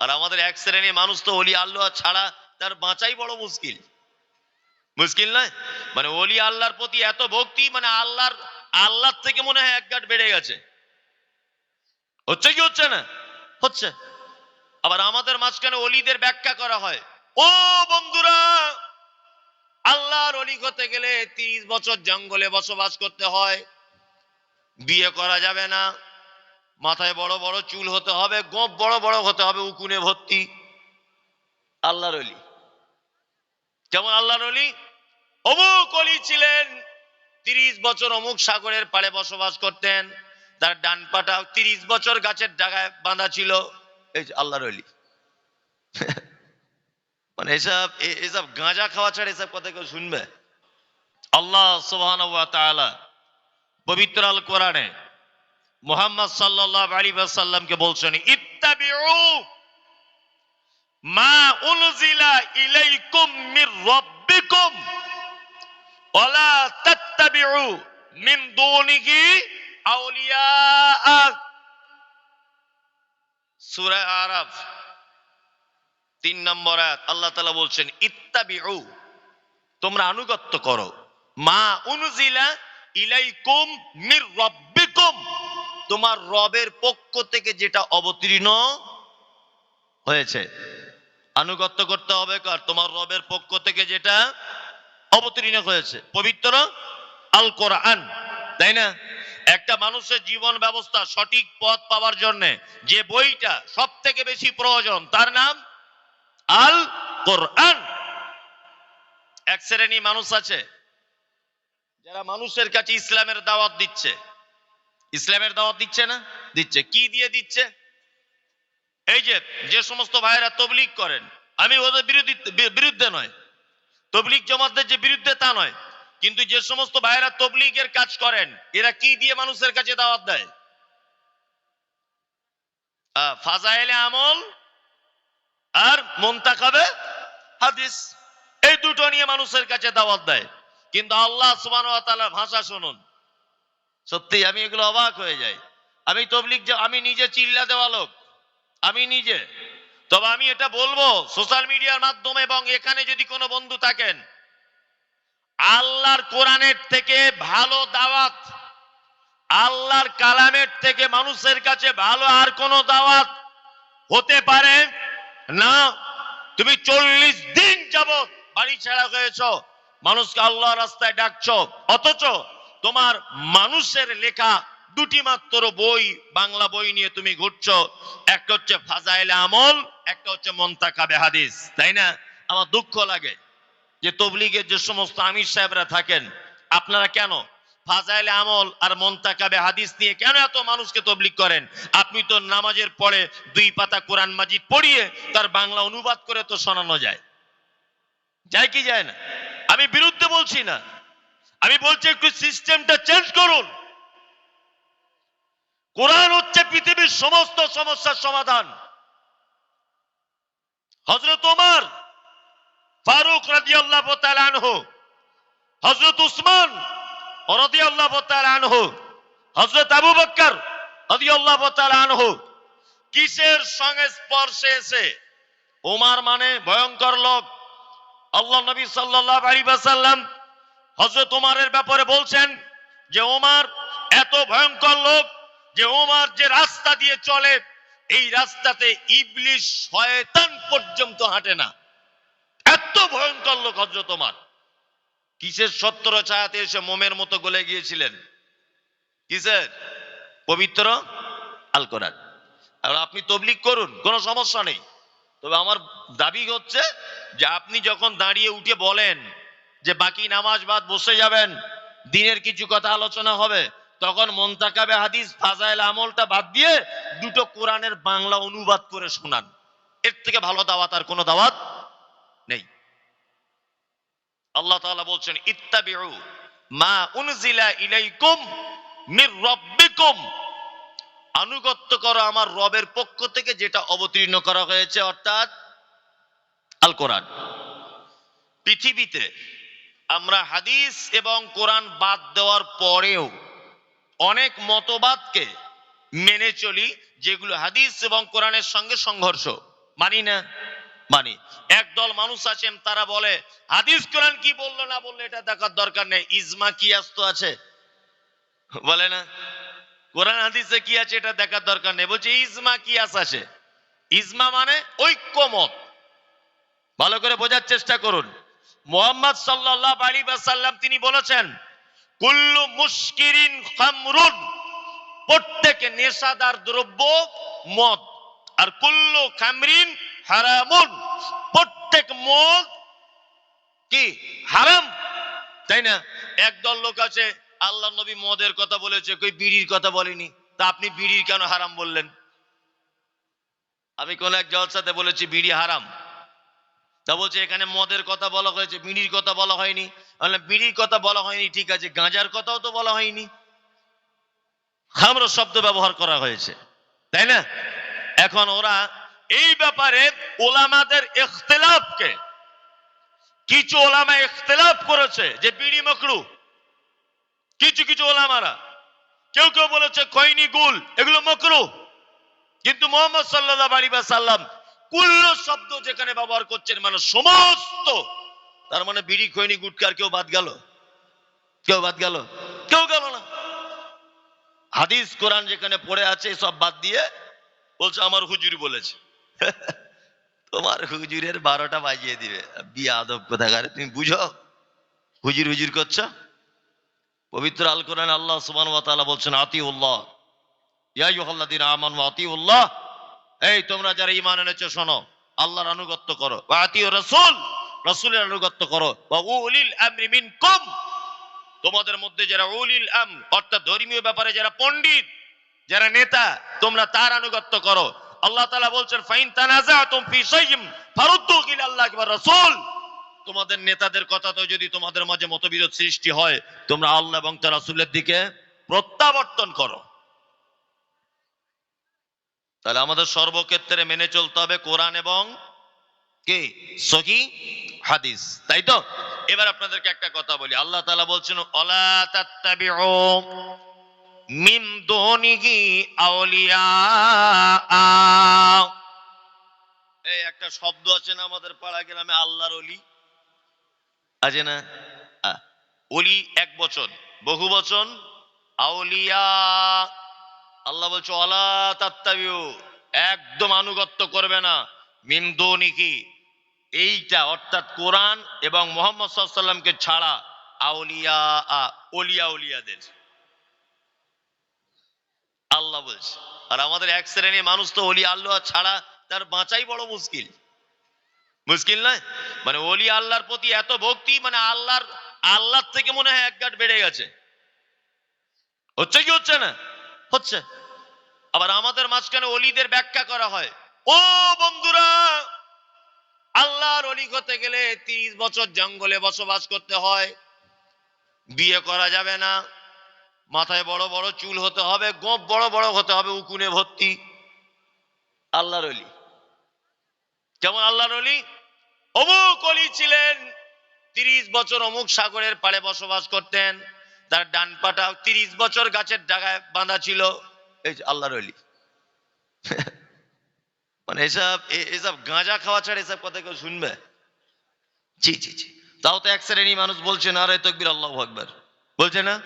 আর আমাদের এক শ্রেণির মানুষ তো অলি আল্লাহ ছাড়া তার বাঁচাই বড় মুশকিল। মুশকিল নয়? মানে অলি আল্লাহর প্রতি এত ভক্তি মানে আল্লাহর আল্লাহর থেকে মনে হয় এক গাঁট বেড়ে গেছে। হচ্ছে কি হচ্ছে না? হচ্ছে। আবার আমাদের মাঝখানে অলিদের ব্যাখ্যা করা হয়। ও বন্ধুরা, আল্লাহর অলি হতে গেলে তিরিশ বছর জঙ্গলে বসবাস করতে হয়। বিয়ে করা যাবে না। মাথায় বড় বড় চুল হতে হবে, গোপ বড় বড় হতে হবে, উকুনে ভর্তি। আল্লাহর অলি যেমন আল্লাহর অলি অমুক অলি ছিলেন, তিরিশ বছর অমুক সাগরের পাড়ে বসবাস করতেন, তার ডান পাটা তিরিশ বছর গাছের ডাগায় বাঁধা ছিল। এই আল্লাহর অলি মানে এসব এসব গাঁজা খাওয়া ছাড়া এসব কথা কেউ শুনবে? আল্লাহ তাআলা পবিত্র আল কোরআনে মুহাম্মদ সাল্লাল্লাহু আলাইহি ওয়াসাল্লামকে বলছেন মা উনজিলা ইলাইকুম মির রাব্বিকুম ওয়ালা তাত্তাবিউ মিন দুনিহি আউলিয়া সূরা আরাফ, তিন নম্বর আয়াত, আল্লাহ তাআলা বলছেন, ইত্তাবিউ, তোমরা আনুগত্য করো। মা উনজিলা ইলাইকুম মির রাব্বিকুম তোমার রবের পক্ষ থেকে যেটা অবতীর্ণ হয়েছে। আনুগত্য করতে হবে কার? তোমার রবের পক্ষ থেকে যেটা অবতীর্ণ হয়েছে। পবিত্র আল কোরআন তাই না? একটা মানুষের জীবন ব্যবস্থা সঠিক পথ পাওয়ার জন্য যে বইটা সব থেকে বেশি প্রয়োজন, তার নাম আল কোরআন এক শ্রেণি মানুষ আছে, যারা মানুষের কাছে ইসলামের দাওয়াত দিচ্ছে। ইসলামের দাওয়াত দিচ্ছে না? দিচ্ছে। কি দিয়ে দিচ্ছে? এই যে যে সমস্ত ভাইরা তবলিগ করেন, আমি ওদের বিরুদ্ধে নয়। তবলিগ জমাতদের যে বিরুদ্ধে, তা নয়। কিন্তু যে সমস্ত ভাইরা তবলিগের কাজ করেন, এরা কি দিয়ে মানুষের কাছে দাওয়াত দেয়? ফাজাইলে আমল আর মোন্তাকাবে হাদিস। এই দুটো নিয়ে মানুষের কাছে দাওয়াত দেয়। কিন্তু আল্লাহ তাআলার ভাষা শুনুন। সত্যি, আমি এগুলো অবাক হয়ে যাই। আমি তবলিগ যে- আমি নিজে চিল্লা দেওয়া লোক আমি নিজে। তবে আমি এটা বলব, সোশ্যাল মিডিয়ার মাধ্যমে এবং এখানে যদি কোনো বন্ধু থাকেন, আল্লাহর কোরআনের থেকে ভালো দাওয়াত, আল্লাহর কালামের থেকে মানুষের কাছে ভালো আর কোনো দাওয়াত হতে পারে? না। তুমি চল্লিশ দিন যাবত বাড়ি ছাড়া হয়েছ। মানুষকে আল্লাহ রাস্তায় ডাকছ। অথচ তোমার মানুষের লেখা দুটি মাত্র বই, বাংলা বই নিয়ে তুমি ঘুরছো। একটা হচ্ছে ফাজাইলে আমল, একটা হচ্ছে মন্তাকাবে হাদিস। তাই না? আমার দুঃখ লাগে যে তবলিগের যে সমস্ত আমির সাহেবরা থাকেন, আপনারা কেন ফাজাইলে আমল আর মন্তাকাবে হাদিস নিয়ে কেন এত মানুষকে তবলিগ করেন? আপনি তো নামাজের পরে দুই পাতা কোরআন মাজিদ পড়িয়ে তার বাংলা অনুবাদ করে তো শোনানো যায়। যায় কি যায় না? আমি বিরুদ্ধে বলছি না। আমি বলছি একটু সিস্টেমটা চেঞ্জ করুন। কোরআন হচ্ছে পৃথিবীর সমস্ত সমস্যার সমাধান। হজরত ওমর ফারুক রাদিয়াল্লাহু তাআলা আনহু, হযরত উসমান রাদিয়াল্লাহু তাআলা আনহু, হযরত আবু বকর রাদিয়াল্লাহু তাআলা আনহু কিসের সঙ্গে স্পর্শে এসে? ওমর মানে ভয়ঙ্কর লোক। আল্লাহ নবী সাল্লাল্লাহু আলাইহি ওয়াসাল্লাম হযরত ওমরের ব্যাপারে বলছেন যে ওমর এত ভয়ঙ্কর লোক যে ওমর যে রাস্তা দিয়ে চলে, এই রাস্তাতে ইবলিশ শয়তান পর্যন্ত হাঁটে না। এত ভয়ঙ্কর লোক হজরত তোমার কিসের সত্তর ছায়াতে এসে মোমের মতো গলে গিয়েছিলেন? কিসের? পবিত্র আল কোরআন। আপনি তবলিক করুন, কোনো সমস্যা নেই। তবে আমার দাবি হচ্ছে যে, আপনি যখন দাঁড়িয়ে উঠে বলেন যে বাকি নামাজ বাদ বসে যাবেন, দিনের কিছু কথা আলোচনা হবে, তখন মন্তাকাবে হাদিস ফাজাইল আমলটা বাদ দিয়ে দুটো কোরআনের বাংলা অনুবাদ করে শোনান। এর থেকে ভালো দাওয়াত আর কোনো দাওয়াত নেই। আল্লাহ তাআলা বলছেন, ইত্তাবিউ মা উনজিলা ইলাইকুম মির রাব্বিকুম। আনুগত্য করো আমার রবের পক্ষ থেকে যেটা অবতীর্ণ করা হয়েছে, অর্থাৎ আল কোরআন। পৃথিবীতে আমরা হাদিস এবং কোরআন বাদ দেওয়ার পরেও অনেক মতবাদকে মেনে চলি, যেগুলো হাদিস এবং কোরআনের সঙ্গে সংঘর্ষ। মানি না? মানি। একদল মানুষ আছেন, তারা বলে, হাদিস কোরআন কি বলল না বলল, এটা দেখার দরকার নেই। ইজমা কি আসতো আছে? বলে না। কোরআন হাদিসে কি আছে, এটা দেখার দরকার নেই। বলছে, ইজমা কি আছে? ইজমা মানে ঐক্যমত। ভালো করে বোঝার চেষ্টা করুন। মোহাম্মদ সাল্লাহ আলী সাল্লাম তিনি বলেছেন, কুল্লু মুশকিরিন খামরুন প্রত্যেক নেশাদার দ্রব্য, মদ। আর কুল্লু খামরিন হারামুন, প্রত্যেক মদ কি হারাম? তাই না? একদল লোক আছে আল্লাহ নবী মদের কথা বলেছে, কই বিড়ির কথা বলেনি। তা আপনি বিড়ির কেন হারাম বললেন? আমি কোন এক জলসাতে বলেছি, বিড়ি হারাম। তা বলছে, এখানে মদের কথা বলা হয়েছে, বিড়ির কথা বলা হয়নি। বিড়ির কথা বলা হয়নি, ঠিক আছে, গাঁজার কথাও তো বলা হয়নি। খামর শব্দ ব্যবহার করা হয়েছে, তাই না? এখন ওরা এই ব্যাপারে ওলামাদের ইখতিলাফকে, কিছু ওলামা ইখতিলাফ করেছে যে বিড়ি মকরু। কিছু কিছু ওলামারা, কেউ কেউ বলেছে, খৈনি গুল, এগুলো মকরু। কিন্তু মোহাম্মদ সাল্লাহ আলী সাল্লাম কুল্ল শব্দ যেখানে ব্যবহার করছেন মানে সমস্ত। তার মানে বিড়ি, খৈনি গুটকার কেউ বাদ গেল? কেউ বাদ গেল? কেউ গেল না। হাদিস, কোরআন যেখানে পড়ে আছে সব বাদ দিয়ে বলছে, আমার হুজুর বলেছে। তোমার হুজুরের বারোটা বাজিয়ে দিবে। বিয়া আদব কোথাকারে, তুমি বুঝো? হুজুর হুজুর করছ? পবিত্র আল কোরআন আল্লাহ তাআলা বলছেন, আতিউল্লাহ। ইয়া আইয়ুহাল্লাযীনা আমানু, আতিউল্লাহ। এই, তোমরা যারা ইমান এনেছো, শোনো। আল্লাহর আনুগত্য করো। রাসূল, রাসূলের আনুগত্য করো। মিনকুম, তোমাদের মধ্যে যারা উলিল আম অর্থাৎ ধর্মীয় ব্যাপারে যারা পণ্ডিত, যারা নেতা, তোমরা তার আনুগত্য করো। আল্লাহ তাআলা বলছেন, ফাইন তানাজাতুম ফি শাইইম ফারুদ্দু ইলা আল্লাহ ওয়া রাসূল। তোমাদের নেতাদের কথাতেও যদি তোমাদের মাঝে মতবিরোধ সৃষ্টি হয়, তোমরা আল্লাহ এবং তার রাসূলের দিকে প্রত্যাবর্তন করো। তাহলে আমাদের সর্বক্ষেত্রে মেনে চলতে হবে কোরআন এবং কি? সহি হাদিস। তাই তো? এবার আপনাদেরকে একটা কথা বলি। আল্লাহ তাআলা বলছেন মিন দুনিহি আউলিয়া এই একটা শব্দ আছে না আমাদের পাড়া গ্রামে? আল্লাহর অলি আছে না? অলি এক বচন। বহু বচন? আউলিয়া আল্লাহ বলছে তাত্তাবিউ একদম আনুগত্য করবে না। মিন্দনিকি এইটা অর্থাৎ কোরআন এবং মোহাম্মদ সাল্লামকে ছাড়া আউলিয়া অলিয়া উলিয়াদের। আল্লাহ বলছে, আর আমাদের এক শ্রেণির মানুষ তো অলি আল্লাহ ছাড়া তার বাঁচাই বড় মুশকিল। মুশকিল নয়? মানে অলি আল্লাহর প্রতি এত ভক্তি মানে আল্লাহর আল্লাহর থেকে মনে হয় এক গাঁট বেড়ে গেছে। হচ্ছে কি হচ্ছে না? হচ্ছে। আবার আমাদের মাঝখানে অলিদের ব্যাখ্যা করা হয়। ও বন্ধুরা, আল্লাহর অলি হতে গেলে তিরিশ বছর জঙ্গলে বসবাস করতে হয়। বিয়ে করা যাবে না। মাথায় বড় বড় চুল হতে হবে, গোপ বড় বড় হতে হবে, উকুনে ভর্তি। আল্লাহর অলি। যেমন আল্লাহর অলি, অমুক অলি ছিলেন, তিরিশ বছর অমুক সাগরের পাড়ে বসবাস করতেন। তার ডান পাটা তিরিশ বছর গাছের ডাগায় বাঁধা ছিল। এই আল্লাহর অলি মানে এসব এসব গাঁজা খাওয়া ছাড়া এসব কথা কেউ শুনবে? জি জি জি। তাও তো এক শ্রেণি মানুষ বলছে, না রে তকবির, আল্লাহ আকবর। বলছে না?